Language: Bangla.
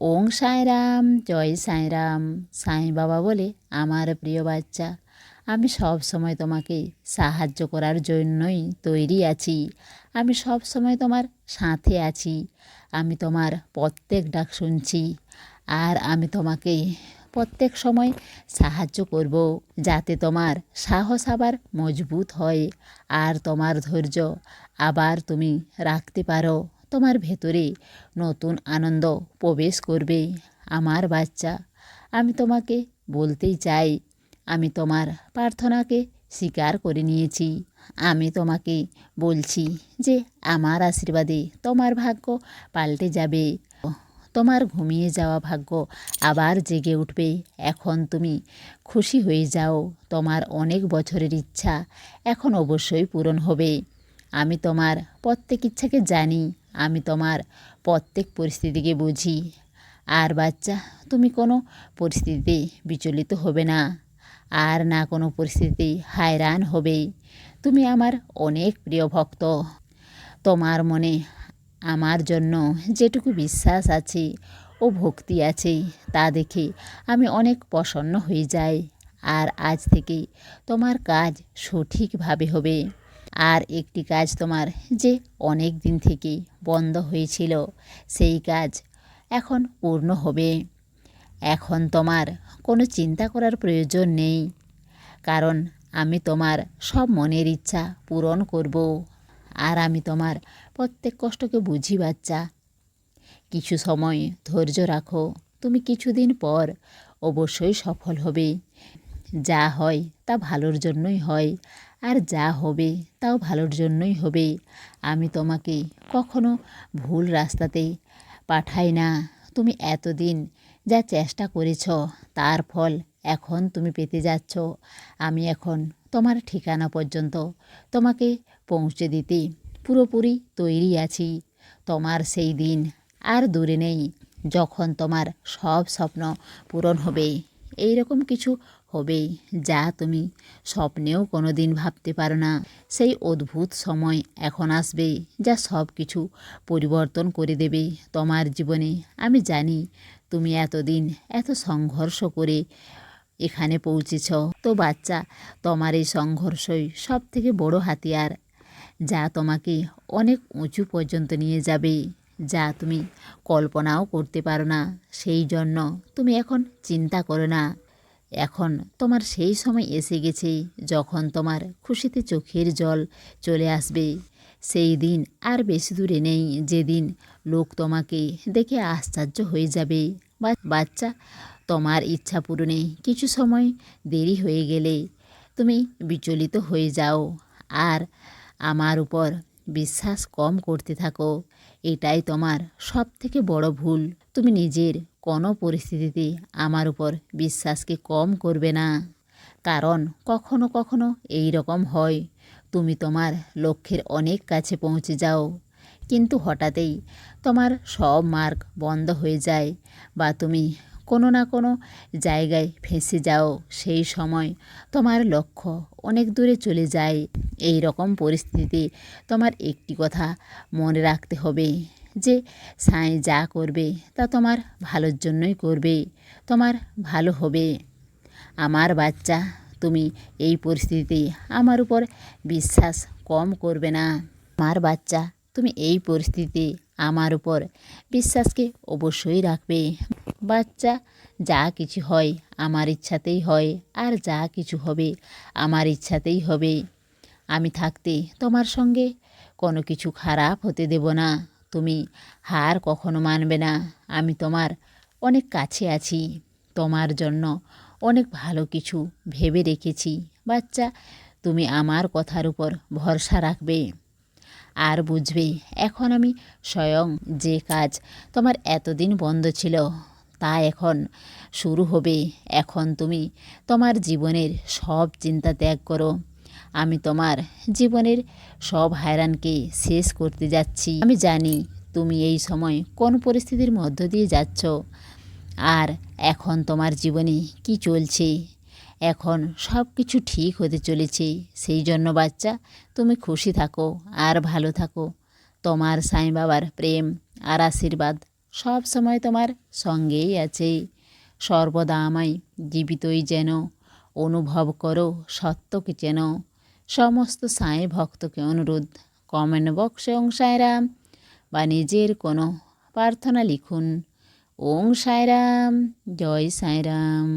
ওং সাঁই রাম জয় সাঁই রাম সাঁই বাবা বলে আমার প্রিয় বাচ্চা। আমি সব সময় তোমাকে সাহায্য করার জন্যই তৈরি আছি। আমি সব সময় তোমার সাথে আছি। আমি তোমার প্রত্যেক ডাক শুনছি। আর আমি তোমাকে প্রত্যেক সময় সাহায্য করব যাতে তোমার সাহস আবার মজবুত হয়। আর তোমার ধৈর্য আবার তুমি রাখতে পারো। তোমার ভেতরে নতুন আনন্দ প্রবেশ করবে। আমার বাচ্চা, আমি তোমাকে বলতেই চাই, আমি তোমার প্রার্থনাকে স্বীকার করে নিয়েছি। আমি তোমাকে বলছি যে আমার আশীর্বাদে তোমার ভাগ্য পাল্টে যাবে। তোমার ঘুমিয়ে যাওয়া ভাগ্য আবার জেগে উঠবে। এখন তুমি খুশি হয়ে যাও, তোমার অনেক বছরের ইচ্ছা এখন অবশ্যই পূরণ হবে। আমি তোমার প্রত্যেক ইচ্ছাকে জানি আমি তোমার প্রত্যেক পরিস্থিতিকে বুঝি। আর বাচ্চা, তুমি কোনো পরিস্থিতিতে বিচলিত হবে না। আর না কোনো পরিস্থিতি হায়রান হবে তুমি আমার অনেক প্রিয় ভক্ত। তোমার মনে আমার জন্য যেটুকু বিশ্বাস আছে ও ভক্তি আছে, তা দেখে আমি অনেক প্রসন্ন হয়ে যাই। আর আজ থেকে তোমার কাজ সঠিকভাবে হবে। আর একটি কাজ তোমার যে অনেক দিন থেকে বন্ধ হয়েছিল, সেই কাজ এখন পূর্ণ হবে। এখন তোমার কোনো চিন্তা করার প্রয়োজন নেই, কারণ আমি তোমার সব মনের ইচ্ছা পূরণ করব আর আমি তোমার প্রত্যেক কষ্টকে বুঝি, বাচ্চা। কিছু সময় ধৈর্য রাখো, তুমি কিছুদিন পর অবশ্যই সফল হবে। যা হয় তা ভালোর জন্যই হয়, আর যা হবে তাও ভালোর জন্যই হবে। আমি তোমাকে কখনো ভুল রাস্তাতে পাঠাই না। তুমি এতদিন যা চেষ্টা করেছ, তার ফল এখন তুমি পেতে যাচ্ছ। আমি এখন তোমার ঠিকানা পর্যন্ত তোমাকে পৌঁছে দিতে পুরোপুরি তৈরি আছি। তোমার সেই দিন আর দূরে নেই যখন তোমার সব স্বপ্ন পূরণ হবে। এই রকম কিছু হবে, যা তুমি স্বপ্নেও কোনো দিন ভাবতে পারো না। সেই অদ্ভুত সময় এখন আসবে, যা সব কিছু পরিবর্তন করে দেবে তোমার জীবনে। আমি জানি তুমি এতদিন এত সংঘর্ষ করে এখানে পৌঁছেছ। তো বাচ্চা, তোমার এই সংঘর্ষই সব থেকে বড় হাতিয়ার, যা তোমাকে অনেক উঁচু পর্যন্ত নিয়ে যাবে, যা তুমি কল্পনাও করতে পারো না। সেই জন্য তুমি এখন চিন্তা করো না। এখন তোমার সেই সময় এসে গেছে যখন তোমার খুশিতে চোখের জল চলে আসবে। সেই দিন আর বেশি দূরে নেই, যেদিন লোক তোমাকে দেখে আশ্চর্য হয়ে যাবে। বা বাচ্চা, তোমার ইচ্ছা পূরণে কিছু সময় দেরি হয়ে গেলে তুমি বিচলিত হয়ে যাও। আর আমার উপর বিশ্বাস কম করতে থাকো, এটাই তোমার সব থেকে বড় ভুল। তুমি নিজের কোনো পরিস্থিতিতে আমার উপর বিশ্বাসকে কম করবে না। কারণ কখনো কখনো এই রকম হয়, তুমি তোমার লক্ষ্যের অনেক কাছে পৌঁছে যাও, কিন্তু হঠাৎই তোমার সব মার্ক বন্ধ হয়ে যায় বা তুমি কোনো না কোনো জায়গায় ফেঁসে যাও। সেই সময় তোমার লক্ষ্য অনেক দূরে চলে যায়। এই রকম পরিস্থিতিতে তোমার একটি কথা মনে রাখতে হবে যে, সাঁই যা করবে, তা তোমার ভালোর জন্যই করবে, তোমার ভালো হবে। আমার বাচ্চা, তুমি এই পরিস্থিতিতে আমার উপর বিশ্বাস কম করবে না। আমার বাচ্চা, তুমি এই পরিস্থিতিতে আমার উপর বিশ্বাসকে অবশ্যই রাখবে। বাচ্চা, যা কিছু হয় আমার ইচ্ছাতেই হয়, আর যা কিছু হবে আমার ইচ্ছাতেই হবে। আমি থাকতে তোমার সঙ্গে কোনো কিছু খারাপ হতে দেব না। তুমি হার কখনো মানবে না। আমি তোমার অনেক কাছে আছি। তোমার জন্য অনেক ভালো কিছু ভেবে রেখেছি। বাচ্চা, তুমি আমার কথার উপর ভরসা রাখবে। আর বুঝবে, এখন আমি স্বয়ং যে কাজ তোমার এতদিন বন্ধ ছিল, তা এখন শুরু হবে। এখন তুমি তোমার জীবনের সব চিন্তা ত্যাগ করো। আমি তোমার জীবনের সব হায়রানকে শেষ করতে যাচ্ছি। আমি জানি তুমি এই সময় কোন পরিস্থিতির মধ্য দিয়ে যাচ্ছ। আর এখন তোমার জীবনে কি চলছে? এখন সব কিছু ঠিক হতে চলেছে। সেই জন্য বাচ্চা, তুমি খুশি থাকো আর ভালো থাকো। তোমার সাই বাবার প্রেম আর আশীর্বাদ সব সময় তোমার সঙ্গেই আছে। সর্বদা আমায় জীবিতই যেন, অনুভব করো সত্যকে চেন সমস্ত সাঁই ভক্তকে অনুরোধ, কমেন্ট বক্সে ওং সাঁয়রাম বা নিজের কোনো প্রার্থনা লিখুন। ওং সাঁয়রাম জয় সাঁয়রাম